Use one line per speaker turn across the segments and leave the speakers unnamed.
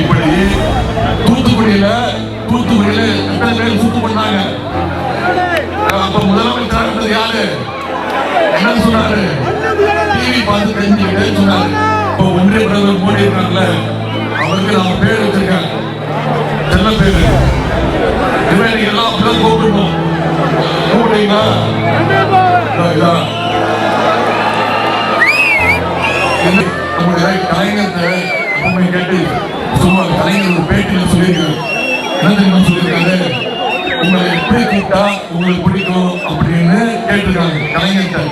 இப்படி தூத்துக்குடியில தூத்துக்குடியில எத்தனை பேர் சுத்து பண்ணாங்க. அப்ப முதலமைச்சர் இருந்தது யாரு? என்ன சொன்னாரு? டிவி பார்த்து தெரிஞ்சுக்கிட்டேன்னு சொன்னாரு. இப்போ ஒன்றிய பிரதமர் மோடி இருக்காங்கல்ல அவருக்கு நாம பேர் வச்சிருக்காங்க. செல்ல பேரு? இவன் எல்லாம் அப்படிதான் கூப்பிடணும் கூப்பிட்டீங்களா என்ன நம்முடைய கலைஞர்கிட்ட எப்பவுமே கேட்டு சும்மா கலைஞர் ஒரு பேட்டியில் சொல்லியிருக்காரு என்ன தெரியுமா சொல்லியிருக்காரு? உங்களை எப்படி கூட்டா உங்களுக்கு பிடிக்கும் அப்படின்னு கேட்டிருக்காங்க கலைஞர்கிட்ட.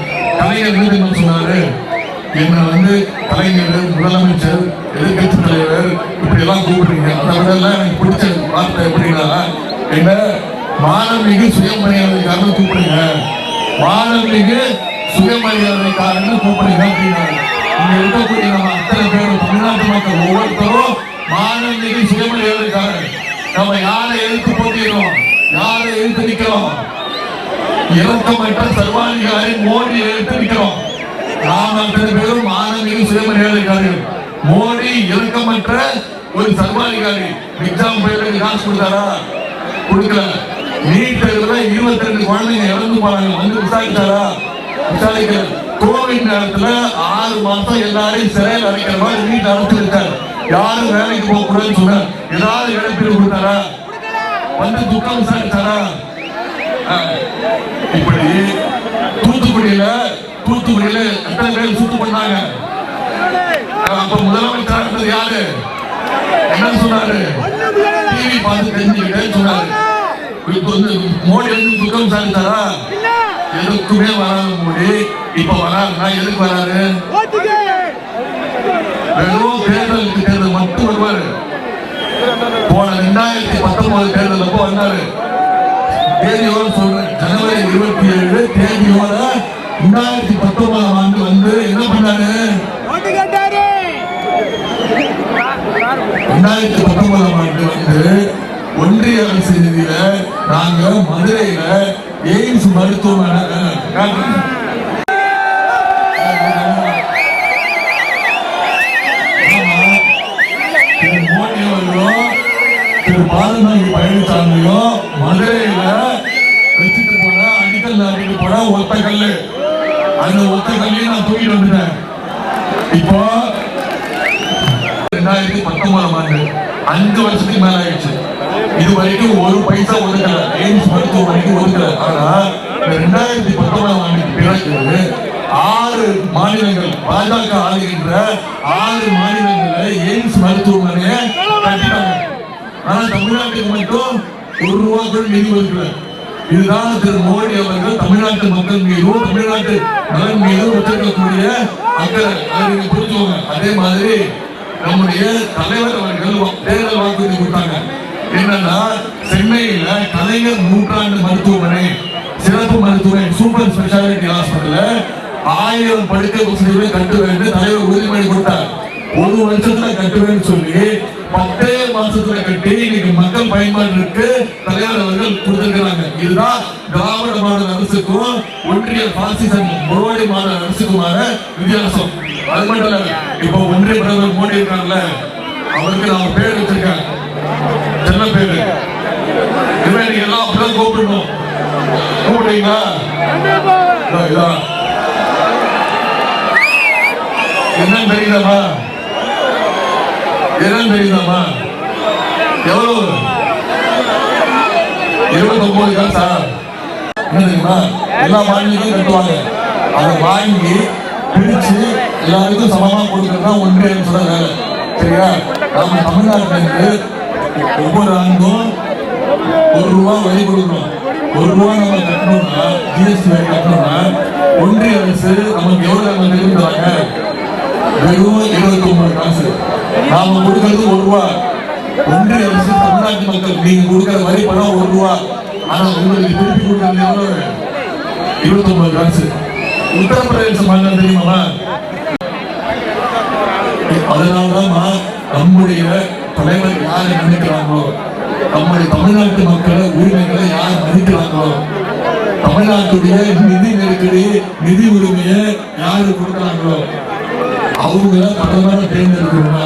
கலைஞர் என்ன தெரியுமா சொன்னாரு? என்னை வந்து கலைஞர் முதலமைச்சர் எதிர்கட்சி தலைவர் இப்படி எல்லாம் கூப்பிடுறீங்க. அதை விட எல்லாம் எனக்கு பிடிச்ச வார்த்தை எப்படின்னா என்ன? மாணவிக்கு சுயமரியாதைக்காரன்னு கூப்பிடுங்க. மாணவிக்கு சுயமரியாதைக்காரன்னு கூப்பிடுங்க அப்படின்னாரு. இங்க இருக்கக்கூடிய நம்ம அத்தனை பேரும் தமிழ்நாட்டு மக்கள் ஒவ்வொருத்தரும் மாணவிக்கு சுயமரியாதைக்காரர் நம்ம யாரை எழுத்து போட்டிடுறோம் யாரை எழுத்து நிக்கிறோம் இறக்கமற்ற சர்வாதிகாரி மோடி எழுத்து நிக்கிறோம் நாம் அத்தனை பேரும் சுயமொழி சுயமரியாதைக்காரர்கள் மோடி இறக்கமற்ற ஒரு சர்வாதிகாரி எக்ஸாம் பேருக்கு காசு கொடுத்தாரா கொடுக்கல நீட் தேர்வுல இருபத்தி ரெண்டு குழந்தைங்க இறந்து போறாங்க வந்து விசாரித்தாரா விசாரிக்கல கோவிட் நேரத்துல ஆறு மாசம் எல்லாரையும் சிறையில் அடைக்கிற மாதிரி நீட் அடைச்சிருக்காரு யாரும் வேலைக்கு போக கூடாதுன்னு சொன்னார். ஏதாவது இழப்பீடு கொடுத்தாரா? வந்து துக்கம் விசாரிச்சாரா? இப்படி தூத்துக்குடியில தூத்துக்குடியில எத்தனை பேர் சுத்து பண்ணாங்க? அப்ப முதலமைச்சர் இருந்தது யாரு? என்ன சொன்னாரு? டிவி பார்த்து தெரிஞ்சுக்கிட்டேன்னு சொன்னாரு. இப்ப வந்து மோடி வந்து துக்கம் விசாரிச்சாரா? எதுக்குமே வராத மோடி இப்ப வராருன்னா எதுக்கு வராரு? வெறும் தேர்தலுக்கு தேர்தல் மட்டும் வருவாரு. போன ரெண்டாயிரத்தி பத்தொன்பது தேர்தல் அப்போ வந்தாரு. தேதியோட சொல்றேன். ஜனவரி இருபத்தி ஏழு தேதியோட ரெண்டாயிரத்தி பத்தொன்பதாம் ஆண்டு வந்து என்ன பண்ணாரு? ரெண்டாயிரத்தி பத்தொன்பதாம் ஆண்டு வந்து ஒன்றிய அரசு நிதியில நாங்க மதுரையில எய்ம்ஸ் மருத்துவமனை காட்டுறேன். ஆமா. திரு மோடி அவர்களும் திரு பாலநாயகி பழனிசாமியும் மதுரையில வச்சுட்டு போன அடிக்கல் நாட்டிட்டு போன ஒத்த கல்லு அந்த ஒத்த கல்லையும் நான் தூக்கிட்டு வந்துட்டேன் இப்போ ரெண்டாயிரத்தி பத்தொன்பதாம் ஆண்டு அஞ்சு வருஷத்துக்கு மேல ஆயிடுச்சு இது வரைக்கும் ஒரு பைசா ஒதுக்கல. எய்ம்ஸ் மருத்துவமனைக்கு ஒதுக்கல. ஆனா ரெண்டாயிரத்தி பத்தொன்பதாம் ஆண்டுக்கு பிறகு ஆறு மாநிலங்கள் பாஜக ஆளுகின்ற ஆறு மாநிலங்கள்ல எய்ம்ஸ் மருத்துவமனையை கட்டினாங்க. ஆனா தமிழ்நாட்டுக்கு மட்டும் ஒரு ரூபா கூட நிதி ஒதுக்கல. இதுதான் திரு மோடி அவர்கள் தமிழ்நாட்டு மக்கள் மீதும் தமிழ்நாட்டு நலன் மீதும் வச்சிருக்கக்கூடிய அக்கறை. அதை நீங்க புரிஞ்சுக்கோங்க. அதே மாதிரி நம்முடைய தலைவர் அவர்கள் தேர்தல் வாக்குறுதி கொடுத்தாங்க என்னன்னா சென்னையில கலைஞர் நூற்றாண்டு மருத்துவமனை சிறப்பு மருத்துவமனை சூப்பர் ஸ்பெஷாலிட்டி ஹாஸ்பிட்டல் ஆயிரம் படுக்கை வசதிகளை கட்டுவேன் தலைவர் உறுதிமொழி கொடுத்தார். ஒரு வருஷத்துல கட்டுவேன்னு சொல்லி பத்தே மாசத்துல கட்டி இன்னைக்கு மக்கள் பயன்பாட்டிற்கு தலைவர் அவர்கள் கொடுத்திருக்கிறாங்க. இதுதான் திராவிட மாநில அரசுக்கும் ஒன்றிய பாசிசம் மோடி மாநில அரசுக்குமான வித்தியாசம். அது மட்டும் இல்ல இப்போ ஒன்றிய பிரதமர் மோடி இருக்காங்கல்ல அவருக்கு நான் பேர் வச்சிருக்காங்க செல்ல பேரு இவன் நீங்க எல்லாம் அப்படிதான் கூப்பிடணும் கூப்பிட்டீங்களா இதோ, இதான். என்னன்னு தெரியுதாமா என்னன்னு தெரியுதாமா எவ்வளவு? இருபத்தி ஒன்பது காசா என்ன தெரியுமா? எல்லா மாநிலங்களும் கட்டுவாங்க. அதை வாங்கி பிரிச்சு எல்லாருக்கும் சமமா கொடுக்கறது தான் ஒன்றிய அரசோட வேலை சரியா? நம்ம தமிழ்நாட்டுல ஒவ்வொரு ஆண்டும் ஒரு ரூபா வரி கொடுக்கணும். ஒரு ரூபா நம்ம கட்டணும்னா ஜிஎஸ்டி வரி கட்டணும்னா ஒன்றிய அரசு நமக்கு எவ்வளவு நம்ம தெரிவிக்கிறாங்க வெறும் இருபத்தி ஒன்பது காசு. நாம கொடுக்கறது ஒரு ரூபா. ஒன்றிய அரசு தமிழ்நாட்டு மக்கள் நீங்க கொடுக்கிற வரி பணம் ஒரு ரூபா. ஆனா உங்களுக்கு திருப்பி கொடுக்கறது எவ்வளவு? இருபத்தி ஒன்பது காசு. உத்தரப்பிரதேச மாநிலம் தெரியுமா அதனால்தான் நம்முடைய தலைவர் யாரை நினைக்கிறாங்களோ நம்முடைய தமிழ்நாட்டு மக்களை உரிமைகளை யார் மதிக்கிறாங்களோ தமிழ்நாட்டுடைய நிதி நெருக்கடி நிதி உரிமையை யாரு கொடுக்குறாங்களோ அவங்க பிரதமரை தேர்ந்தெடுக்கணும்னா